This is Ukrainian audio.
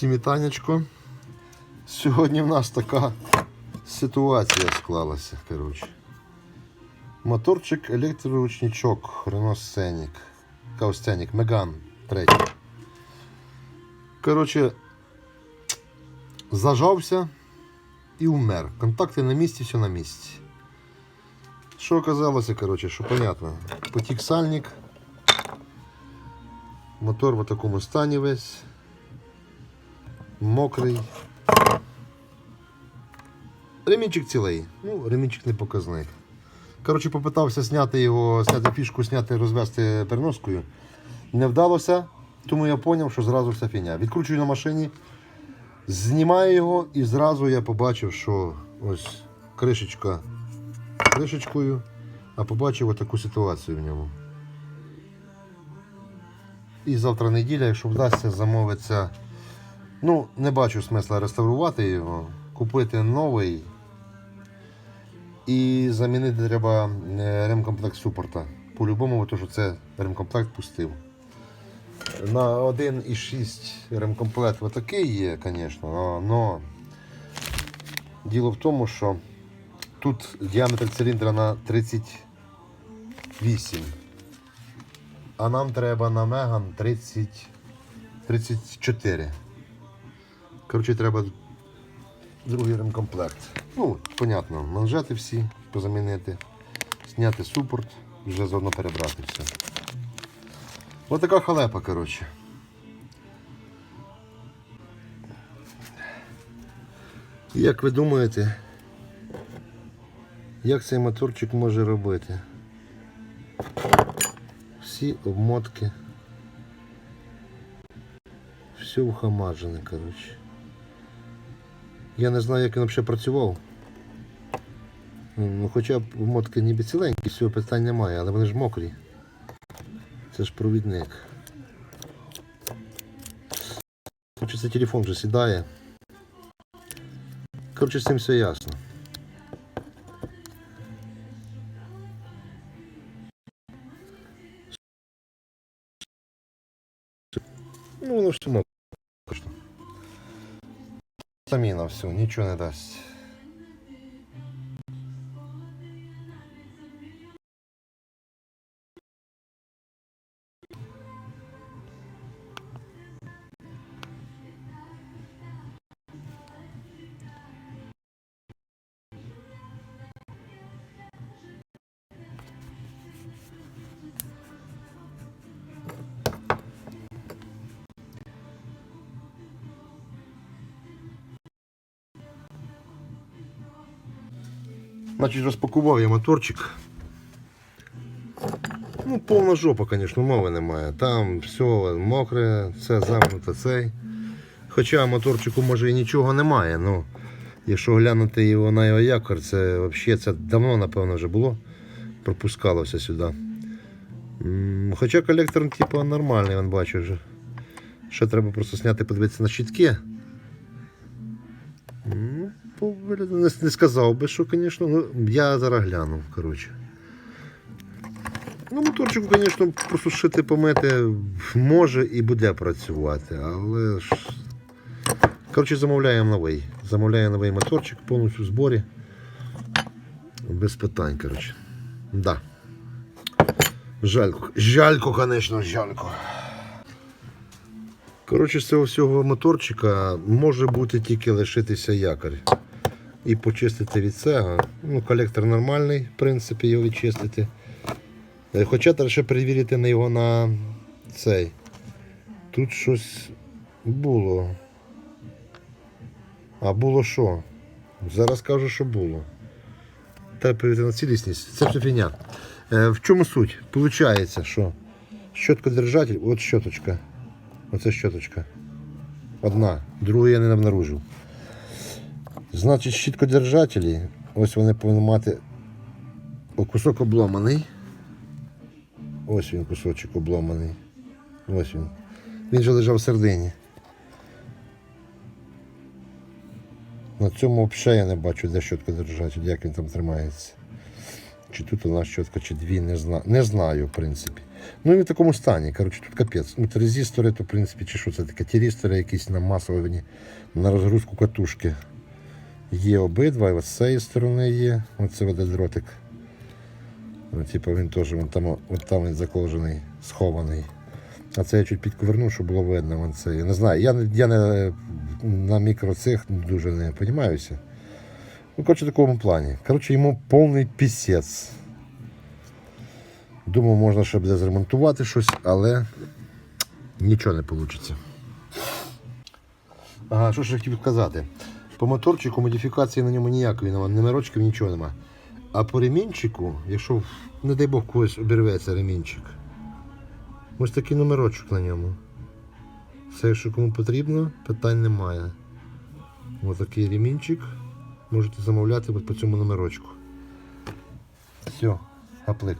Всім. Сьогодні в нас така ситуація склалася. Коротше. Моторчик, електроручничок, Renault Scenic. Megane 3. Коротше, зажався і умер. Контакти на місці, все на місці. Що оказалося, коротше, що понятно. Потік сальник. Мотор в такому стані весь. Мокрий. Ремінчик цілий. Ну, ремінчик не показник. Коротше, попитався зняти його, зняти фішку, зняти, розвести переноскою. Не вдалося, тому я зрозумів, що зразу вся фігня. Відкручую на машині, знімаю його і зразу я побачив, що ось кришечка кришечкою, а побачив отаку ситуацію в ньому. І завтра неділя, якщо вдасться, замовиться. Ну, не бачу смисла реставрувати його, купити новий. І замінити треба е, ремкомплект супорта. По-любому, тому що це ремкомплект пустив. На 1,6 ремкомплект отакий є, звісно, але діло в тому, що тут діаметр циліндра на 38. А нам треба на Меган 30, 34. Коротше, треба другий ремкомплект. Ну, понятно, манжети всі позамінити, зняти супорт, вже заодно перебрати все. Ось така халепа, коротше. Як ви думаєте, як цей моторчик може робити? Всі обмотки. Все ухамажене, коротше. Я не знаю, як він взагалі працював. Ну, хоча б обмотки ніби ціленькі, всього питань немає, але вони ж мокрі. Це ж провідник. Коротше, це телефон вже сідає. Коротше, з цим все ясно. Ну, воно ж все мокре. Точно. Заміна все, нічого не дасть. Значить, розпакував я моторчик. Ну, повна жопа, звісно, мови немає. Там все мокре, це замкнуто цей. Хоча моторчику може і нічого немає, ну якщо глянути його на його якор, це взагалі це давно, напевно, вже було. Пропускалося сюди. Хоча колектор типу, нормальний, він бачу вже. Ще треба просто зняти, подивитися на щітки. Ну, по вигляду не, не сказав би, що, звісно, ну, я зараз глянув, коротше. Ну, моторчику, звісно, просто шити помити може і буде працювати, але ж. Коротше, замовляємо новий. Замовляємо новий моторчик повністю в зборі. Без питань, коротше. Да. Жалько. Жалько, звісно, жалько. Коротше, з цього всього моторчика може бути тільки лишитися якорь. І почистити від цього. Ну, колектор нормальний, в принципі, його відчистити. Е, Хоча треба ще перевірити на його на цей. Тут щось було. А було що? Зараз кажу, що було. Треба перевірити на цілісність. Це все фігня. Е, в чому суть? Получається, що щоткодержатель, от щоточка. Оце щоточка. Одна, другу я не обнаружив. Значить, щіткодержателі, ось вони повинні мати о, кусок обломаний. Ось він кусочок обломаний. Ось він. Він же лежав в середині. На цьому взагалі я не бачу, де щоткодержатель, як він там тримається. Чи тут нас щотка, чи дві, не знаю. Не знаю, в принципі. Ну і в такому стані. Коротше, тут капець. Ну, це резистори, то в принципі, чи що це таке? Тірістори якісь на намасовані на розгрузку катушки. Є обидва, і от з цієї сторони є. Оце один дротик. Ну, типу він теж вон там, от там він закложений, схований. А це я чуть підковернув, щоб було видно. Вон це. Я не знаю, я, я не, на мікроцех дуже не розуміюся. Ну, коротше, в такому плані. Коротше, йому повний пісець. Думав, можна ще буде зремонтувати щось, але нічого не вийде. Ага, що ж я хотів сказати? По моторчику модифікації на ньому ніякої немає, номерочків нічого нема. А по ремінчику, якщо, не дай Бог, когось обірветься ремінчик, ось такий номерочок на ньому. Все, що кому потрібно, питань немає. Ось такий ремінчик. Можете замовляти по цьому номерочку. Все, гаплик.